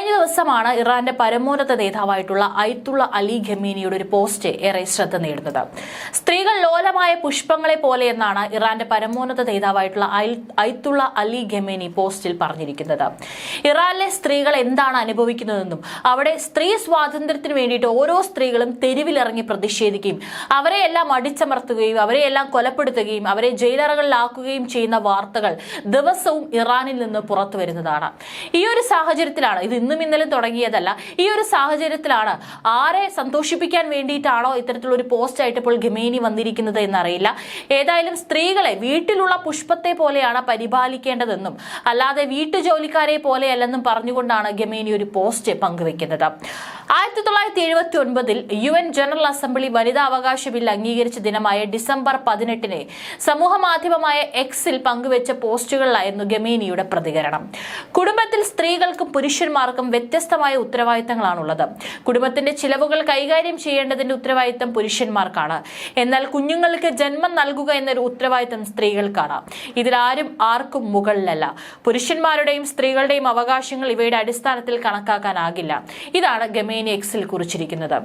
കഴിഞ്ഞ ദിവസമാണ് ഇറാന്റെ പരമോന്നത നേതാവായിട്ടുള്ള ഐത്തുള്ള അലി ഖമീനിയുടെ ഒരു പോസ്റ്റ് ഏറെ ശ്രദ്ധ നേടുന്നത്. സ്ത്രീകൾ ലോലമായ പുഷ്പങ്ങളെ പോലെ എന്നാണ് ഇറാന്റെ പരമോന്നത നേതാവായിട്ടുള്ള അയ്ത്തുള്ള അലി ഖമീനി പോസ്റ്റിൽ പറഞ്ഞിരിക്കുന്നത്. ഇറാനിലെ സ്ത്രീകൾ എന്താണ് അനുഭവിക്കുന്നതെന്നും അവിടെ സ്ത്രീ സ്വാതന്ത്ര്യത്തിന് വേണ്ടിയിട്ട് ഓരോ സ്ത്രീകളും തെരുവിലിറങ്ങി പ്രതിഷേധിക്കുകയും അവരെ എല്ലാം അടിച്ചമർത്തുകയും അവരെ എല്ലാം കൊലപ്പെടുത്തുകയും അവരെ ജയിലറകളിലാക്കുകയും ചെയ്യുന്ന വാർത്തകൾ ദിവസവും ഇറാനിൽ നിന്ന് പുറത്തു വരുന്നതാണ് ഈ ഒരു സാഹചര്യത്തിലാണ് ഇത് ഇന്നും ഇന്നലെ തുടങ്ങിയതല്ല. ഈ ഒരു സാഹചര്യത്തിലാണ് ആരെ സന്തോഷിപ്പിക്കാൻ വേണ്ടിയിട്ടാണോ ഇത്തരത്തിലുള്ള ഒരു പോസ്റ്റ് ഇപ്പോൾ ഗമേനി വന്നിരിക്കുന്നത് എന്നറിയില്ല. ഏതായാലും സ്ത്രീകളെ വീട്ടിലുള്ള പുഷ്പത്തെ പോലെയാണ് പരിപാലിക്കേണ്ടതെന്നും അല്ലാതെ വീട്ടുജോലിക്കാരെ പോലെയല്ലെന്നും പറഞ്ഞുകൊണ്ടാണ് ഗമേനി ഒരു പോസ്റ്റ് പങ്കുവെക്കുന്നത്. ആയിരത്തി തൊള്ളായിരത്തി എഴുപത്തി ഒൻപതിൽ യു എൻ ജനറൽ അസംബ്ലി വനിതാ അവകാശ ബിൽ അംഗീകരിച്ച ദിനമായ ഡിസംബർ പതിനെട്ടിന് സമൂഹ മാധ്യമമായ എക്സിൽ പങ്കുവച്ച പോസ്റ്റുകളിലായിരുന്നു ഗമേനിയുടെ പ്രതികരണം. കുടുംബത്തിൽ സ്ത്രീകൾക്കും പുരുഷന്മാർക്കും വ്യത്യസ്തമായ ഉത്തരവാദിത്തങ്ങളാണുള്ളത്. കുടുംബത്തിന്റെ ചിലവുകൾ കൈകാര്യം ചെയ്യേണ്ടതിന്റെ ഉത്തരവാദിത്തം പുരുഷന്മാർക്കാണ്. എന്നാൽ കുഞ്ഞുങ്ങൾക്ക് ജന്മം നൽകുക എന്നൊരു ഉത്തരവാദിത്തം സ്ത്രീകൾക്കാണ്. ഇതിലാരും ആർക്കും മുകളിലല്ല. പുരുഷന്മാരുടെയും സ്ത്രീകളുടെയും അവകാശങ്ങൾ ഇവയുടെ അടിസ്ഥാനത്തിൽ കണക്കാക്കാനാകില്ല. ഇതാണ് ഗമേനി എക്സിൽ കുറിച്ചിരിക്കുന്നത്.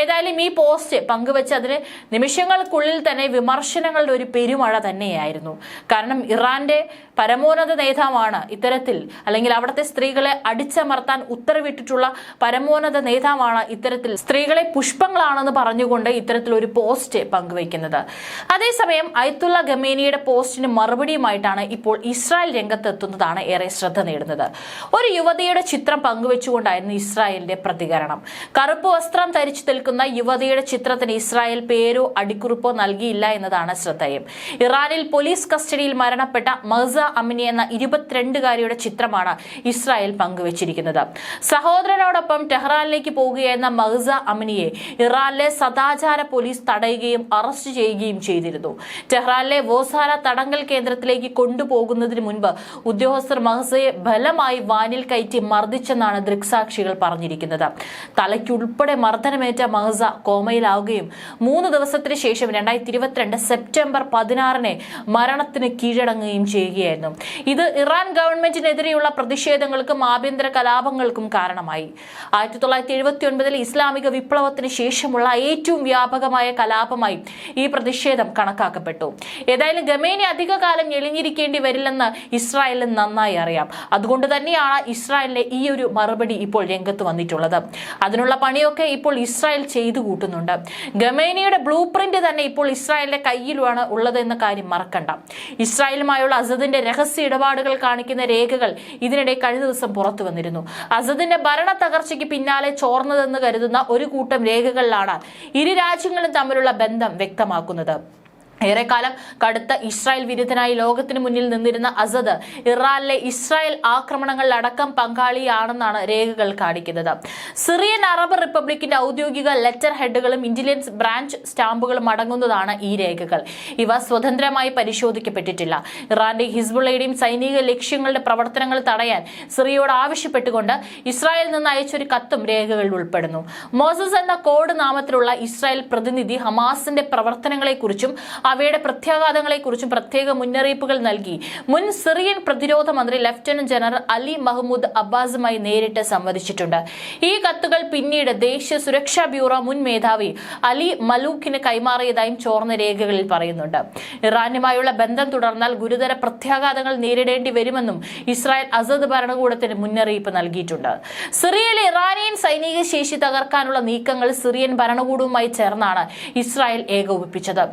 ഏതായാലും ഈ പോസ്റ്റ് പങ്കുവെച്ച് അതിന് നിമിഷങ്ങൾക്കുള്ളിൽ തന്നെ വിമർശനങ്ങളുടെ ഒരു പെരുമഴ തന്നെയായിരുന്നു. കാരണം ഇറാന്റെ പരമോന്നത നേതാവാണ് ഇത്തരത്തിൽ അല്ലെങ്കിൽ അവിടുത്തെ സ്ത്രീകളെ അടിച്ചമർത്താൻ ഉത്തരവിട്ടിട്ടുള്ള പരമോന്നത നേതാവാണ് ഇത്തരത്തിൽ സ്ത്രീകളെ പുഷ്പങ്ങളാണെന്ന് പറഞ്ഞുകൊണ്ട് ഇത്തരത്തിൽ ഒരു പോസ്റ്റ് പങ്കുവയ്ക്കുന്നത് അതേസമയം ഐത്തുള്ള ഗമേനിയുടെ പോസ്റ്റിന് മറുപടിയുമായിട്ടാണ് ഇപ്പോൾ ഇസ്രായേൽ രംഗത്തെത്തുന്നതാണ് ഏറെ ശ്രദ്ധ നേടുന്നത്. ഒരു യുവതിയുടെ ചിത്രം പങ്കുവെച്ചുകൊണ്ടായിരുന്നു ഇസ്രായേലിന്റെ പ്രതികരണം. കറുപ്പ് വസ്ത്രം ധരിച്ചു നിൽക്കുന്ന യുവതിയുടെ ചിത്രത്തിന് ഇസ്രായേൽ പേരോ അടിക്കുറിപ്പോ നൽകിയില്ല എന്നതാണ് ശ്രദ്ധേയം. ഇറാനിൽ പോലീസ് കസ്റ്റഡിയിൽ മരണപ്പെട്ട മഹസ അമിനി എന്ന ഇരുപത്തിരണ്ടുകാരിയുടെ ചിത്രമാണ് ഇസ്രായേൽ പങ്കുവച്ചിരിക്കുന്നത്. സഹോദരനോടൊപ്പം ടെഹ്റാനിലേക്ക് പോകുകയെന്ന മഹസ അമിനിയെ ഇറാനിലെ സദാചാര പോലീസ് തടയുകയും അറസ്റ്റ് ചെയ്യുകയും ചെയ്തിരുന്നു. ടെഹ്റാനിലെ വോസാര തടങ്കൽ കേന്ദ്രത്തിലേക്ക് കൊണ്ടുപോകുന്നതിന് മുൻപ് ഉദ്യോഗസ്ഥർ മഹ്സയെ ബലമായി വാനിൽ കയറ്റി മർദ്ദിച്ചെന്നാണ് ദൃക്സാക്ഷികൾ പറഞ്ഞിരിക്കുന്നത്. തലയ്ക്കുൾപ്പെടെ മർദ്ദനമേറ്റ മഹസ കോമയിലാവുകയും മൂന്ന് ദിവസത്തിന് ശേഷം രണ്ടായിരത്തി ഇരുപത്തിരണ്ട് സെപ്റ്റംബർ പതിനാറിന് മരണത്തിന് കീഴടങ്ങുകയും ചെയ്യുകയായിരുന്നു. ഇത് ഇറാൻ ഗവൺമെന്റിനെതിരെയുള്ള പ്രതിഷേധങ്ങൾക്കും ആഭ്യന്തര കലാപങ്ങൾക്കും കാരണമായി. ആയിരത്തി തൊള്ളായിരത്തി ഇസ്ലാമിക വിപ്ലവത്തിന് ശേഷമുള്ള ഏറ്റവും വ്യാപകമായ കലാപമായി ഈ പ്രതിഷേധം കണക്കാക്കപ്പെട്ടു. ഏതായാലും ഗമേനി അധികകാലം എളിഞ്ഞിരിക്കേണ്ടി വരില്ലെന്ന് ഇസ്രായേലിന് നന്നായി അറിയാം. അതുകൊണ്ട് തന്നെയാണ് ഇസ്രായേലിന്റെ ഈ ഒരു മറുപടി ഇപ്പോൾ രംഗത്ത് വന്നിട്ടുള്ളത്. അതിനുള്ള പണിയൊക്കെ ഇപ്പോൾ ഇസ്രായേൽ ചെയ്തു കൂട്ടുന്നുണ്ട്. ഗമേനിയുടെ ബ്ലൂ പ്രിന്റ് തന്നെ ഇപ്പോൾ ഇസ്രായേലിന്റെ കയ്യിലുമാണ് ഉള്ളതെന്ന കാര്യം മറക്കണ്ട. ഇസ്രായേലുമായുള്ള അസദിന്റെ രഹസ്യ ഇടപാടുകൾ കാണിക്കുന്ന രേഖകൾ ഇതിനിടെ കഴിഞ്ഞ ദിവസം പുറത്തു വന്നിരുന്നു. അസദിന്റെ ഭരണ തകർച്ചയ്ക്ക് പിന്നാലെ ചോർന്നതെന്ന് കരുതുന്ന ഒരു കൂട്ടം രേഖകളിലാണ് ഇരു രാജ്യങ്ങളും തമ്മിലുള്ള ബന്ധം വ്യക്തമാക്കുന്നത്. ഏറെക്കാലം കടുത്ത ഇസ്രായേൽ വിരുദ്ധനായി ലോകത്തിന് മുന്നിൽ നിന്നിരുന്ന അസദ് ഇറാനിലെ ഇസ്രായേൽ ആക്രമണങ്ങളിലടക്കം പങ്കാളിയാണെന്നാണ് രേഖകൾ കാണിക്കുന്നത്. സിറിയൻ അറബ് റിപ്പബ്ലിക്കിന്റെ ഔദ്യോഗിക ലെറ്റർ ഹെഡുകളും ഇന്റലിജൻസ് ബ്രാഞ്ച് സ്റ്റാമ്പുകളും അടങ്ങുന്നതാണ് ഈ രേഖകൾ. ഇവ സ്വതന്ത്രമായി പരിശോധിക്കപ്പെട്ടിട്ടില്ല. ഇറാന്റെ ഹിസ്ബുള്ളയുടെയും സൈനിക ലക്ഷ്യങ്ങളുടെ പ്രവർത്തനങ്ങൾ തടയാൻ സിറിയയോട് ആവശ്യപ്പെട്ടുകൊണ്ട് ഇസ്രായേലിൽ നിന്ന് അയച്ചൊരു കത്തും രേഖകളിൽ ഉൾപ്പെടുന്നു. മോസസ് എന്ന കോഡ് നാമത്തിലുള്ള ഇസ്രായേൽ പ്രതിനിധി ഹമാസിന്റെ പ്രവർത്തനങ്ങളെക്കുറിച്ചും അവയുടെ പ്രത്യാഘാതങ്ങളെക്കുറിച്ചും പ്രത്യേക മുന്നറിയിപ്പുകൾ നൽകി. മുൻ സിറിയൻ പ്രതിരോധ മന്ത്രി ലഫ്റ്റനന്റ് ജനറൽ അലി മഹ്മൂദ് അബ്ബാസുമായി നേരിട്ട് സംവദിച്ചിട്ടുണ്ട്. ഈ കത്തുകൾ പിന്നീട് ദേശീയ സുരക്ഷാ ബ്യൂറോ മുൻ മേധാവി അലി മലൂഖിന് കൈമാറിയതായും ചോർന്ന രേഖകളിൽ പറയുന്നുണ്ട്. ഇറാനുമായുള്ള ബന്ധം തുടർന്നാൽ ഗുരുതര പ്രത്യാഘാതങ്ങൾ നേരിടേണ്ടി വരുമെന്നും ഇസ്രായേൽ അസദ് ഭരണകൂടത്തിന് മുന്നറിയിപ്പ് നൽകിയിട്ടുണ്ട്. സിറിയയിലെ ഇറാനിയൻ സൈനിക ശേഷി തകർക്കാനുള്ള നീക്കങ്ങൾ സിറിയൻ ഭരണകൂടവുമായി ചേർന്നാണ് ഇസ്രായേൽ ഏകോപിപ്പിച്ചത്.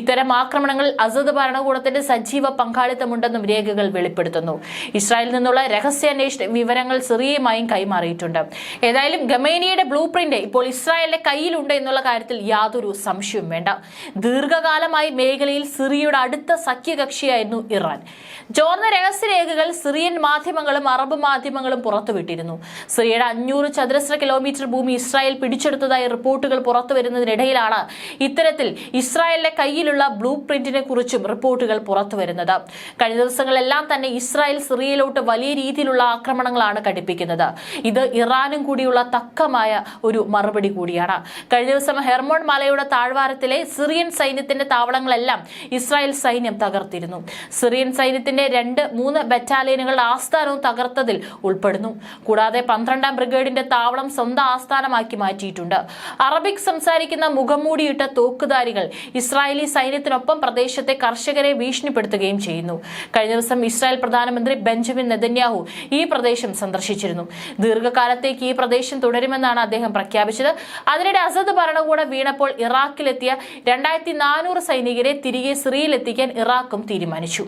ഇത്തരം ആക്രമണങ്ങളിൽ അസദ് ഭരണകൂടത്തിന്റെ സജീവ പങ്കാളിത്തമുണ്ടെന്നും രേഖകൾ വെളിപ്പെടുത്തുന്നു. ഇസ്രായേലിൽ നിന്നുള്ള രഹസ്യാന്വേഷണ വിവരങ്ങൾ സിറിയയുമായും കൈമാറിയിട്ടുണ്ട്. ഏതായാലും ഗമേനിയുടെ ബ്ലൂ പ്രിന്റ് ഇപ്പോൾ ഇസ്രായേലിന്റെ കയ്യിലുണ്ട് എന്നുള്ള കാര്യത്തിൽ യാതൊരു സംശയവും വേണ്ട. ദീർഘകാലമായി മേഖലയിൽ സിറിയയുടെ അടുത്ത സഖ്യകക്ഷിയായിരുന്നു ഇറാൻ. ചോർന്ന രഹസ്യരേഖകൾ സിറിയൻ മാധ്യമങ്ങളും അറബ് മാധ്യമങ്ങളും പുറത്തുവിട്ടിരുന്നു. സിറിയയുടെ അഞ്ഞൂറ് ചതുരശ്ര കിലോമീറ്റർ ഭൂമി ഇസ്രായേൽ പിടിച്ചെടുത്തതായി റിപ്പോർട്ടുകൾ പുറത്തുവരുന്നതിനിടയിലാണ് ഇത്തരത്തിൽ ഇസ്രായേലിന്റെ കയ്യിലുള്ള ബ്ലൂ പ്രിന്റിനെ കുറിച്ചും റിപ്പോർട്ടുകൾ പുറത്തുവരുന്നത് കഴിഞ്ഞ ദിവസങ്ങളെല്ലാം തന്നെ ഇസ്രായേൽ സിറിയയിലോട്ട് വലിയ രീതിയിലുള്ള ആക്രമണങ്ങളാണ് ഘടിപ്പിക്കുന്നത്. ഇത് ഇറാനും കൂടിയുള്ള തക്കമായ ഒരു മറുപടി കൂടിയാണ്. കഴിഞ്ഞ ദിവസം ഹെർമോൺ മലയുടെ താഴ്വാരത്തിലെ സിറിയൻ സൈന്യത്തിന്റെ താവളങ്ങളെല്ലാം ഇസ്രായേൽ സൈന്യം തകർത്തിരുന്നു. സിറിയൻ സൈന്യത്തിന്റെ രണ്ട് മൂന്ന് ബറ്റാലിയനുകളുടെ ആസ്ഥാനവും തകർത്തതിൽ ഉൾപ്പെടുന്നു. കൂടാതെ പന്ത്രണ്ടാം ബ്രിഗേഡിന്റെ താവളം സ്വന്തം ആസ്ഥാനമാക്കി മാറ്റിയിട്ടുണ്ട്. അറബിക് സംസാരിക്കുന്ന മുഖംമൂടിയിട്ട തോക്കുധാരികൾ ഇസ്രായേലി സൈന്യത്തിനൊപ്പം പ്രദേശത്തെ കർഷകരെ ഭീഷണിപ്പെടുത്തുകയും ചെയ്യുന്നു. കഴിഞ്ഞ ദിവസം ഇസ്രായേൽ പ്രധാനമന്ത്രി ബെഞ്ചമിൻ നെതന്യാഹു ഈ പ്രദേശം സന്ദർശിച്ചിരുന്നു. ദീർഘകാലത്തേക്ക് ഈ പ്രദേശം തുടരുമെന്നാണ് അദ്ദേഹം പ്രഖ്യാപിച്ചത്. അതിനിടെ അസദ് ഭരണകൂടം വീണപ്പോൾ ഇറാഖിലെത്തിയ രണ്ടായിരത്തി നാനൂറ് സൈനികരെ തിരികെ സിറിയയിലെത്തിക്കാൻ ഇറാഖും തീരുമാനിച്ചു.